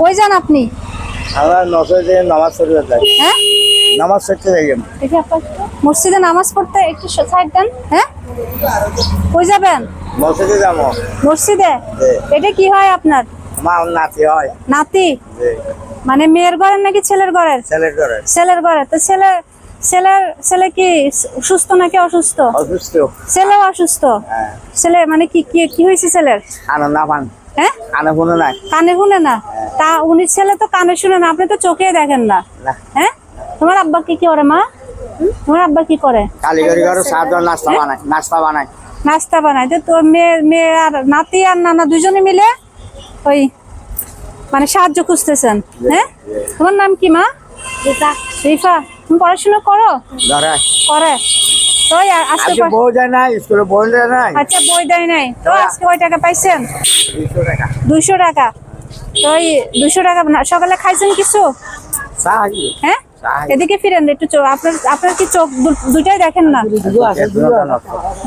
কই যান আপনি? আমরা নসরে নামাজ পড়তে যাই। হ্যাঁ? নামাজ পড়তে যাই। দেখি আপনার মসজিদে নামাজ পড়তে একটু সাইড দেন হ্যাঁ? কই যাবেন? মসজিদে যাব। মসজিদে? এটা কি হয় আপনার? আমার নাতি হয়। নাতি? মানে মেয়ের ঘরের নাকি ছেলের ঘরের ছেলের করে ছেলের ঘরে। তো ছেলে ছেলের ছেলে কি সুস্থ নাকি অসুস্থ? অসুস্থ। ছেলেও অসুস্থ? হ্যাঁ। ছেলে মানে কি কি কি হয়েছে ছেলের? আনো না পান হ্যাঁ? আনো কোনো নাই। কানে শুনে না? তা উনি ছেলে তো কানে শুনে না আপনি তো চোখে দেখেন না। না। হ্যাঁ? তোমার আব্বা কি কি করে মা? তোমার আব্বা কি করে? ঘরে সাতজন নাস্তা বানায় নাস্তা বানায়। নাস্তা বানায়। তো তোর মেয়ে মেয়ে আর নাতি আর নানা দুজনে মিলে ওই মানে সাহায্য খুঁজতেছেন হ্যাঁ? তোমার নাম কি মা? রিফা রিফা তুমি পড়াশোনা করো? করে। তো আজকে আজকে কয়- নাই স্কুলে বউ যায় নাই। আচ্ছা বই দেয় নাই। তো আজকে কয় টাকা পাইছেন? টাকা। দুইশো টাকা। তো ওই দুইশো টাকা না- সকালে খাইছেন কিছু? হ্যাঁ? এদিকে ফিরেন একটু চোখ আপনার আপনার কি চোখ দু- দুইটাই দেখেন না?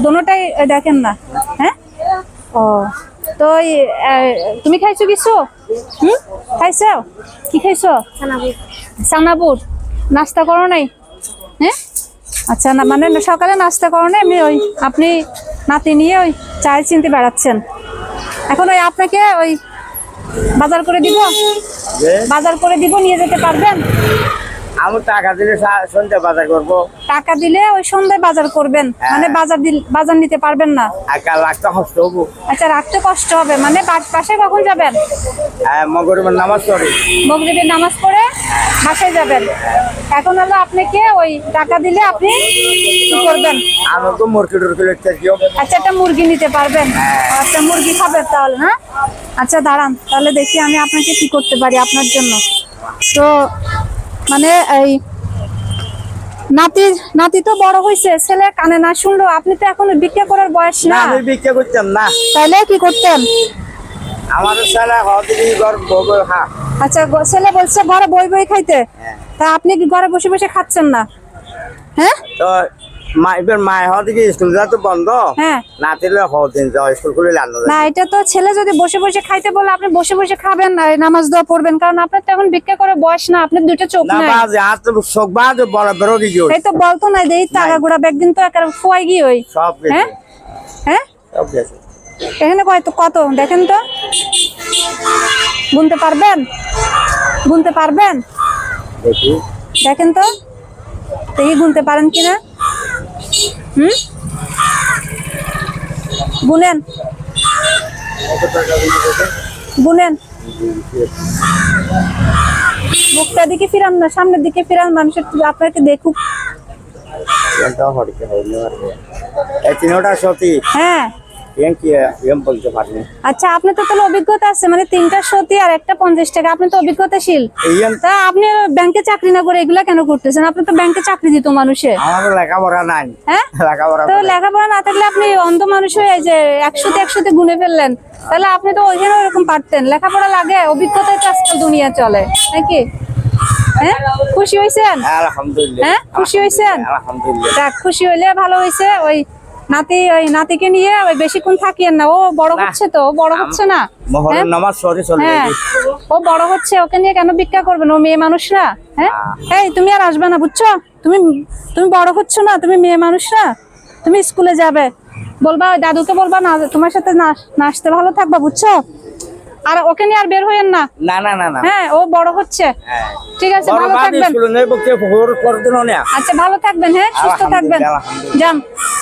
দোনোটাই আহ, দেখেন না। হ্যাঁ? ও তো তুমি খাইছো কিছু? হুম? খাইছো? কি খাইছো? সানাপুর নাস্তা করো নাই? হ্যাঁ? আচ্ছা না মানে সকালে নাস্তা করেন এমনি আমি ওই আপনি নাতি নিয়ে ওই চায় চিনতে বেড়াচ্ছেন। এখন ওই আপনাকে ওই বাজার করে দিব। বাজার করে দিব নিয়ে যেতে পারবেন? আমি টাকা দিলে সন্ধ্যা বাজার করব। টাকা দিলে ওই সন্ধ্যায় বাজার করবেন। মানে বাজার বাজার নিতে পারবেন না। কাল লাখটা কষ্ট হব। আচ্ছা রাখতে কষ্ট হবে। মানে বাসায় কখন যাবেন? হ্যাঁ মগরিমের নামাজ পড়ি। মগরিবের নামাজ পড়ে বাসায় যাবেন। এখন হলো আপনাকে ওই টাকা দিলে আপনি কি করবেন? আমি তো মুরগি টুরগি লিখতে আচ্ছা একটা মুরগি নিতে পারবেন? আচ্ছা মুরগি খাবেন তাহলে হ্যাঁ? আচ্ছা দাঁড়ান। তাহলে দেখি আমি আপনাকে কি করতে পারি আপনার জন্য। তো মানে এই নাতি নাতি তো বড় ছেলে কানে না শুনলো আপনি তো এখন ভিক্ষা করার বয়স না না। আমি বিক্রি করতাম না। তাহলে কি করতেন? আমার ছেলে হদিন ঘর হ্যাঁ। আচ্ছা ছেলে বলছে ঘরে বই বই খাইতে। হ্যাঁ। তা আপনি কি ঘরে বসে বসে খাচ্ছেন না? হ্যাঁ? তো মা এবার মায়ের স্কুল যা তো বন্ধ। হ্যাঁ। না দিলে যাও স্কুল খুলে লানো না এটা তো ছেলে যদি বসে বসে খাইতে বলে আপনি বসে বসে খাবেন আর নামাজ দোয়া পড়বেন কারণ আপনার তো এখন ভিক্ষা করে বয়স না আপনার দুটো চোখ না নাই। বাজে হাত তো শোক বাজে বড় বেরো কি এই তো বলতো না দেই টাকা গুড়া একদিন তো একেবারে ফুয়াই গিয়ে ওই। সব হ্যাঁ? হ্যাঁ? এখানে কত কত? দেখেন তো। গুনতে পারবেন? গুনতে পারবেন? দেখেন তো। দেখি গুনতে পারেন কিনা। হুম? বুনেন। গুনেন মুখটা দিকে ফিরান না সামনের দিকে ফিরান মানুষের আপনাকে দেখুক। হ্যাঁ। পারিনি আচ্ছা আপনি তো তাহলে অভিজ্ঞতা আছে মানে তিনটা সতী আর একটা পঞ্চাশ টাকা। আপনি তো অভিজ্ঞতাশীল। তা আপনি ব্যাংকে চাকরি না করে এগুলা কেন করতেছেন? আপনি তো ব্যাংকে চাকরি দিত মানুষে। লেখাপড়া নাই। হ্যাঁ? তো লেখাপড়া না থাকলে আপনি অন্ধ মানুষ হয়ে যে একশোতে একশোতে গুনে ফেললেন। তাহলে আপনি তো ওইখানে ওরকম পারতেন। লেখাপড়া লাগে অভিজ্ঞতায় তো আজকাল দুনিয়া চলে। নাকি? হ্যাঁ? খুশি হয়েছেন? আলহামদুলিল্লাহ। হ্যাঁ, খুশি হয়েছেন? আলহামদুলিল্লাহ। খুশি হইলে ভালো হয়েছে ওই নাতি ওই নাতিকে নিয়ে ওই বেশিক্ষণ থাকিয়েন না। ও বড় হচ্ছে তো বড় হচ্ছে না? চলে হ্যাঁ। ও বড় হচ্ছে ওকে নিয়ে কেন ভিক্ষা করবেন ও মেয়ে মানুষ না হ্যাঁ এই তুমি আর আসবে না বুঝছ? তুমি তুমি বড় হচ্ছ না তুমি মেয়ে মানুষ না তুমি স্কুলে যাবে। বলবা দাদুকে বলবা না তোমার সাথে নাচ- নাচতে ভালো থাকবা বুঝছ? আর ওকে নিয়ে আর বের হইয়েন না। না না না হ্যাঁ ও বড় হচ্ছে। হ্যাঁ। ঠিক আছে ভালো থাকবেন। আচ্ছা ভালো থাকবেন হ্যাঁ সুস্থ থাকবেন। যান।